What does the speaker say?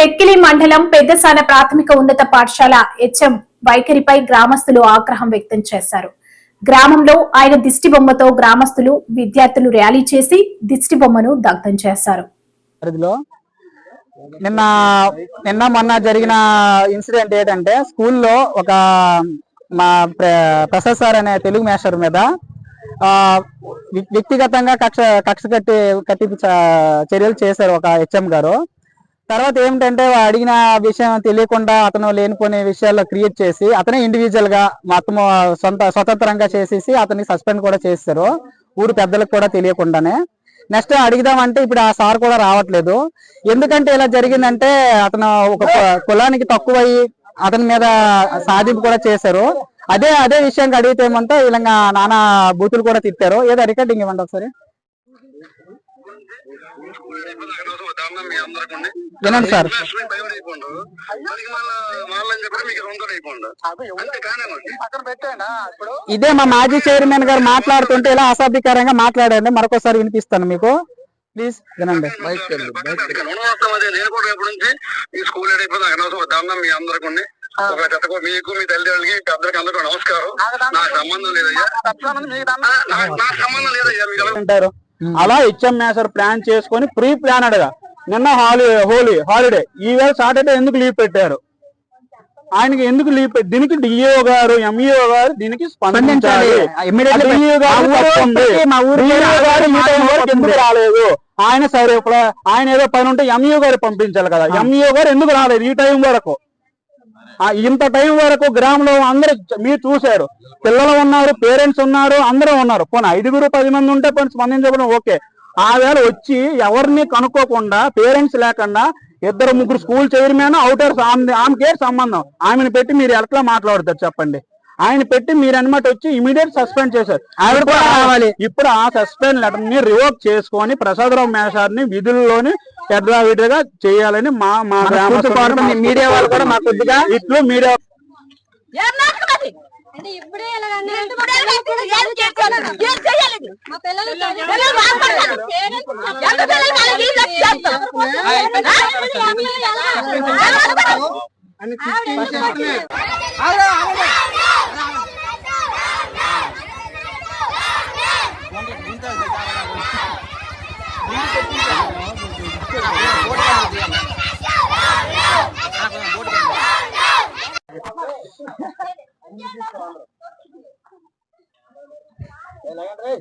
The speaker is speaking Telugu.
టెక్కిలి మండలం పెద్దసాన ప్రాథమిక ఉన్నత పాఠశాల హెచ్ఎం వైఖరిపై గ్రామస్తులు ఆగ్రహం వ్యక్తం చేశారు. గ్రామంలో ఆయన దిష్టి బొమ్మతో గ్రామస్తులు విద్యార్థులు ర్యాలీ చేసి దిష్టి బొమ్మను దగ్ధం చేశారు. నిన్న నిన్న మొన్న జరిగిన ఇన్సిడెంట్ ఏంటంటే స్కూల్లో ఒక మా ప్రసాద్ సార్ అనే తెలుగు మేస్టర్ మీద వ్యక్తిగతంగా కక్ష కక్ష కట్టి కట్టి చ- చర్యలు చేశారు ఒక హెచ్ఎం గారు. తర్వాత ఏమిటంటే అడిగిన విషయం తెలియకుండా అతను లేనిపోని విషయాల్లో క్రియేట్ చేసి అతనే ఇండివిజువల్గా మొత్తం సొంత స్వతంత్రంగా చేసేసి అతన్ని సస్పెండ్ కూడా చేస్తారు. ఊరు పెద్దలకు కూడా తెలియకుండానే. నెక్స్ట్ అడిగిదామంటే ఇప్పుడు ఆ సార్ కూడా రావట్లేదు. ఎందుకంటే ఇలా జరిగిందంటే అతను ఒక కులానికి తక్కువ అతని మీద సాధింపు కూడా చేశారు. అదే అదే విషయానికి అడిగితే ఏమంటే ఇలా నానా బూతులు కూడా తిట్టారు. ఏదో రికార్డింగ్ ఇవ్వండి ఒకసారి. వినండి సార్. ఇదే మా మాజీ చైర్మన్ గారు మాట్లాడుతుంటే ఇలా అసభ్యకరంగా మాట్లాడండి. మరొకసారి వినిపిస్తాను మీకు. ప్లీజ్ వినండి. నేను కూడా రేపు నుంచి ఈ స్కూల్ అయిపోయింది అనవసరం. దండం మీ అందరికి. ఒక జతకు మీకు మీ తల్లిదండ్రులకి పెద్దలకి అందరికీ నమస్కారం. నాకు సంబంధం లేదయ్యా. నాకు సంబంధం లేదయ్యా. అంటారు అలా హెచ్ఎం మేసర్ ప్లాన్ చేసుకొని ప్రీ ప్లానెడ్గా నిన్న హాలీ హోలీ హాలిడే. ఈ వేళ సాటర్డే ఎందుకు లీవ్ పెట్టారు? ఆయనకి ఎందుకు లీవ్ పెట్టి దీనికి డిఓ గారు ఎంఈఓ గారు దీనికి స్పందించాలి. ఎందుకు. రాలేదు? ఆయన సరే ఇప్పుడు ఆయన ఏదో పని ఉంటే ఎంఈఓ గారు పంపించాలి కదా. ఎంఈఓ గారు ఎందుకు రాలేదు ఈ టైం వరకు? ఇంత టైం వరకు గ్రామంలో అందరూ మీరు చూశారు. పిల్లలు ఉన్నారు పేరెంట్స్ ఉన్నారు అందరూ ఉన్నారు. పోనీ ఐదుగురు పది మంది ఉంటే పోనీ స్పందించడం ఓకే. ఆ వేళ వచ్చి ఎవరిని కనుక్కోకుండా పేరెంట్స్ లేకుండా ఇద్దరు ముగ్గురు స్కూల్ చైర్మన్ అవుటర్స్ ఆమె ఆమెకే సంబంధం? ఆమెను పెట్టి మీరు ఎట్లా మాట్లాడతారు చెప్పండి. ఆయన పెట్టి మీరు అనమాట వచ్చి ఇమీడియట్ సస్పెండ్ చేశారు. ఆవిడ కూడా రావాలి. ఇప్పుడు ఆ సస్పెండ్ లెటర్ని రివోక్ చేసుకొని ప్రసాదరావు మేషార్ని విధుల్లోని పెద్దవిడిగా చేయాలని మా మా మా మీడియా వాళ్ళు కూడా మాకు కొద్దిగా ఇట్లు మీడియా అంటే ఎలాగండి